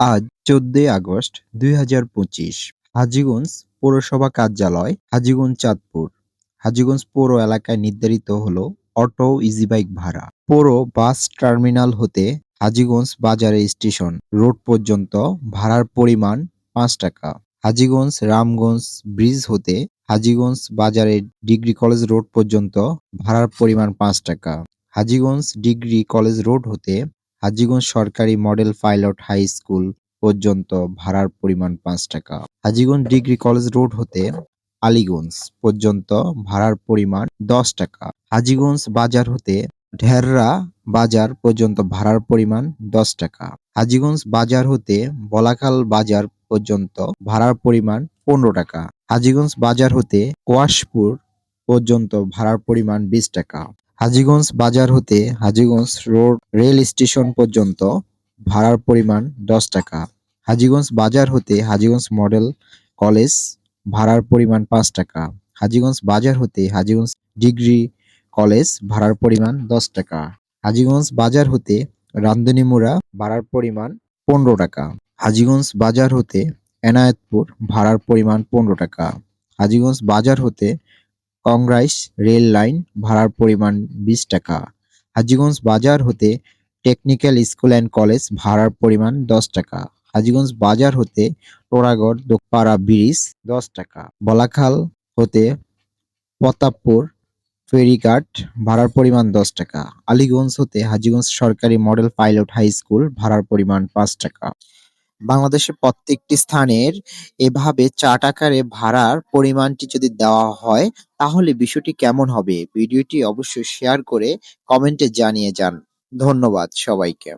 আজ চোদ্দই আগস্ট দুই হাজার পঁচিশ, হাজীগঞ্জ পৌরসভা কার্যালয়, হাজিগঞ্জ চাঁদপুর। হাজিগঞ্জ পৌর এলাকায় নির্ধারিত হল অটো ইজি বাইক ভাড়া। পৌর বাস টার্মিনাল হতে হাজিগঞ্জ বাজারে স্টেশন রোড পর্যন্ত ভাড়ার পরিমাণ পাঁচ টাকা। হাজিগঞ্জ রামগঞ্জ ব্রিজ হতে হাজিগঞ্জ বাজারে ডিগ্রি কলেজ রোড পর্যন্ত ভাড়ার পরিমাণ পাঁচ টাকা। হাজিগঞ্জ ডিগ্রি কলেজ রোড হতে হাজীগঞ্জ সরকারি মডেল পাইলট হাই স্কুল পর্যন্ত ভাড়ার পরিমাণ পাঁচ টাকা। হাজীগঞ্জ ডিগ্রি কলেজ রোড হতে আলীগঞ্জ পর্যন্ত ভাড়ার পরিমাণ দশ টাকা। হাজীগঞ্জ বাজার হতে ঢেররা বাজার পর্যন্ত ভাড়ার পরিমাণ দশ টাকা। হাজীগঞ্জ বাজার হতে বলাকাল বাজার পর্যন্ত ভাড়ার পরিমাণ পনেরো টাকা। হাজীগঞ্জ বাজার হতে কোয়াশপুর পর্যন্ত ভাড়ার পরিমাণ বিশ টাকা। হাজীগঞ্জ বাজার হতে হাজীগঞ্জ রোড রেল স্টেশন পর্যন্ত ভাড়ার পরিমাণ দশ টাকা। হাজীগঞ্জ বাজার হতে হাজীগঞ্জ মডেল কলেজ ভাড়ার পরিমাণ পাঁচ টাকা। হাজীগঞ্জ বাজার হতে হাজীগঞ্জ ডিগ্রি কলেজ ভাড়ার পরিমাণ দশ টাকা। হাজীগঞ্জ বাজার হতে রামদনিমুড়া ভাড়ার পরিমাণ পনেরো টাকা। হাজীগঞ্জ বাজার হতে এনায়েতপুর ভাড়ার পরিমাণ পনেরো টাকা। হাজীগঞ্জ বাজার হতে কংগ্রাইস রেল লাইন ভাড়ার পরিমাণ বিশ টাকা। হাজিগঞ্জ বাজার হতে টেকনিক্যাল স্কুল অ্যান্ড কলেজ ভাড়ার পরিমাণ দশ টাকা। হাজিগঞ্জ বাজার হতে টোরাগড় দোপাড়া ব্রিজ দশ টাকা। বলাখাল হতে প্রতাপপুর ফেরিঘাট ভাড়ার পরিমাণ দশ টাকা। আলীগঞ্জ হতে হাজিগঞ্জ সরকারি মডেল পাইলট হাই স্কুল ভাড়ার পরিমাণ পাঁচ টাকা। বাংলাদেশের প্রত্যেকটি স্থানের এভাবে চাট আকারে ভাড়ার পরিমাণটি যদি দেওয়া হয়, তাহলে বিষয়টি কেমন হবে? ভিডিওটি অবশ্যই শেয়ার করে কমেন্টে জানিয়ে যান। ধন্যবাদ সবাইকে।